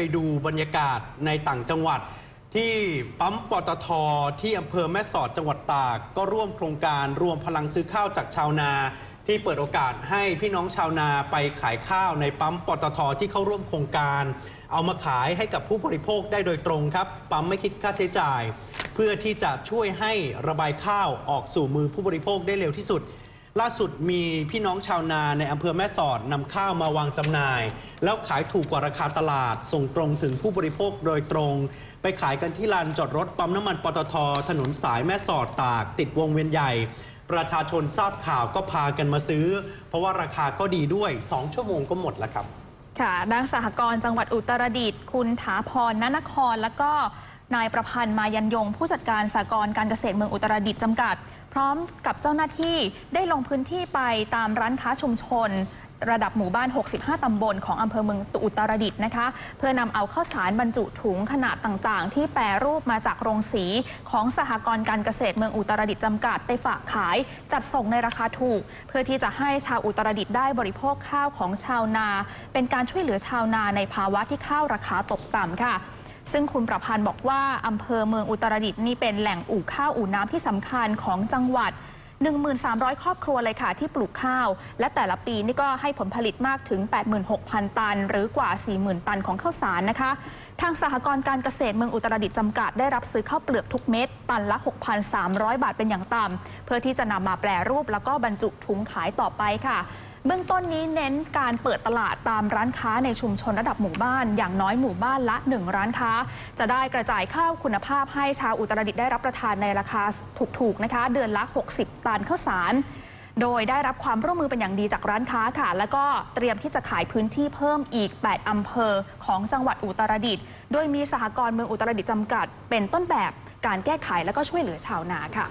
ไปดูบรรยากาศในต่างจังหวัด ที่ปั๊มปตทที่อำเภอแม่สอดจังหวัดตาก ก็ร่วมโครงการรวมพลังซื้อข้าวจากชาวนา ที่เปิดโอกาสให้พี่น้องชาวนาไปขายข้าวในปั๊มปตทที่เข้าร่วมโครงการ เอามาขายให้กับผู้บริโภคได้โดยตรงครับ ปั๊มไม่คิดค่าใช้จ่าย เพื่อที่จะช่วยให้ระบายข้าวออกสู่มือผู้บริโภคได้เร็วที่สุด ล่าสุดมีพี่น้องชาวนาในอำเภอแม่สอดนำข้าวมาวางจำหน่าย แล้วขายถูกกว่าราคาตลาด ส่งตรงถึงผู้บริโภคโดยตรง ไปขายกันที่ลานจอดรถปั๊มน้ำมันปตท ถนนสายแม่สอดตาก ติดวงเวียนใหญ่ ประชาชนทราบข่าวก็พากันมาซื้อ เพราะว่าราคาก็ดีด้วย 2 ชั่วโมงก็หมดแล้วครับ ค่ะด้านสหกรณ์จังหวัดอุตรดิตถ์คุณถาพรนนครแล้วก็ นายประพันธ์มายันยง ผู้จัดการสหกรณ์การเกษตรเมืองอุตรดิตถ์จำกัด พร้อมกับเจ้าหน้าที่ได้ลงพื้นที่ไปตามร้านค้าชุมชน ระดับหมู่บ้าน 65 ตำบลของอำเภอเมืองอุตรดิตถ์นะคะ เพื่อนำเอาข้าวสารบรรจุถุงขนาดต่างๆ ที่แปรรูปมาจากโรงสีของสหกรณ์การเกษตรเมืองอุตรดิตถ์จำกัดไปฝากขาย จัดส่งในราคาถูก เพื่อที่จะให้ชาวอุตรดิตถ์ได้บริโภคข้าวของชาวนา เป็นการช่วยเหลือชาวนาในภาวะที่ข้าวราคาตกต่ำค่ะ ซึ่งคุณประพันธ์บอกว่าอำเภอเมืองอุตรดิตถ์นี่เป็นแหล่งอู่ข้าวอู่น้ำที่สำคัญของจังหวัด 1,300 ครอบครัวเลยค่ะที่ปลูกข้าว และแต่ละปีนี่ก็ให้ผลผลิตมากถึง 86,000 ตัน หรือกว่า 40,000 ตันของข้าวสารนะคะ ทางสหกรณ์การเกษตรเมืองอุตรดิตถ์จำกัดได้รับซื้อข้าวเปลือกทุกเม็ดตันละ 6,300 บาทเป็นอย่างต่ำเพื่อที่จะนำมาแปรรูปแล้วก็บรรจุถุงขายต่อไปค่ะ เบื้องต้นนี้เน้นการเปิดตลาดตามร้านค้าในชุมชนระดับหมู่บ้าน อย่างน้อยหมู่บ้านละ 1 ร้านค้า จะได้กระจายข้าวคุณภาพให้ชาวอุตรดิตถ์ได้รับประทานในราคาถูกๆนะคะ เดือนละ 60 ตันข้าวสาร โดยได้รับความร่วมมือเป็นอย่างดีจากร้านค้าค่ะ แล้วก็เตรียมที่จะขายพื้นที่เพิ่มอีก 8 อำเภอของจังหวัดอุตรดิตถ์โดยมีสหกรณ์เมืองอุตรดิตถ์จำกัด เป็นต้นแบบการแก้ไขและก็ช่วยเหลือชาวนาค่ะ